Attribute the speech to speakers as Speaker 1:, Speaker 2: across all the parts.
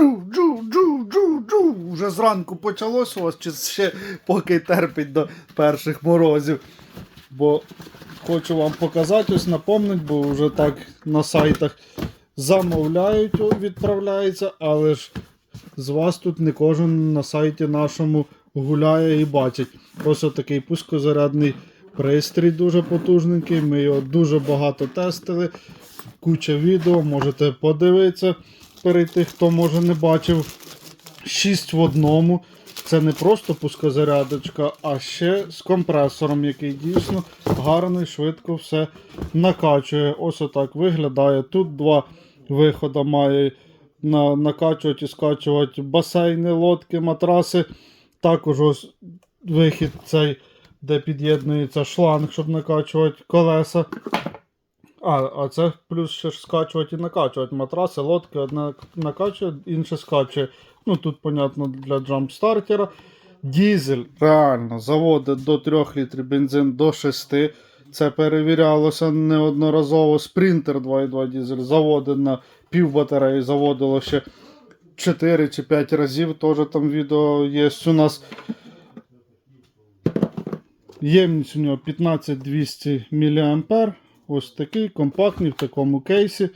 Speaker 1: Джу, джу, джу, джу, джу. Вже зранку почалось у вас, чи ще поки терпить до перших морозів. Бо хочу вам показати, ось напомнить, бо вже так на сайтах замовляють, відправляється, але ж з вас тут не кожен на сайті нашому гуляє і бачить. Ось такий пускозарядний пристрій дуже потужненький. Ми його дуже багато тестили. Куча відео, можете подивитися перейти, хто може не бачив. 6 в одному. Це не просто пускозарядочка, а ще з компресором, який дійсно гарно і швидко все накачує. Ось отак виглядає. Тут два виходи має на, накачувати і скачувати басейни, лодки, матраси. Також ось вихід цей, де під'єднується шланг, щоб накачувати колеса. А, а це плюс ще ж скачувати і накачувати. Матраси, лодки, одне накачує, інше скачує. Ну тут, понятно, для джампстартера. Дізель реально заводить до 3 літрів бензин до 6. Це перевірялося неодноразово. Спринтер 2.2 дізель заводить на пів батареї, заводило ще 4 чи 5 разів. Теж там відео є у нас. Ємність у нього 15200 мА. Ось такий компактний в такому кейсі.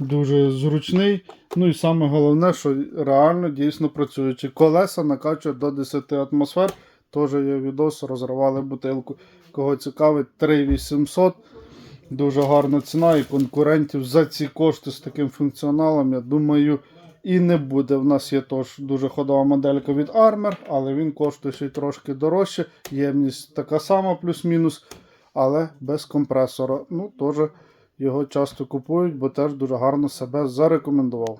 Speaker 1: Дуже зручний. Ну і саме головне, що реально дійсно працюючи. Колеса накачують до 10 атмосфер. Теж є відос, розривали бутилку. Кого цікавить, 3800. Дуже гарна ціна і конкурентів за ці кошти з таким функціоналом, я думаю, і не буде. В нас є теж дуже ходова моделька від Armor, але він коштує ще й трошки дорожче. Ємність така сама, плюс-мінус, але без компресора. Ну, теж його часто купують, бо теж дуже гарно себе зарекомендував.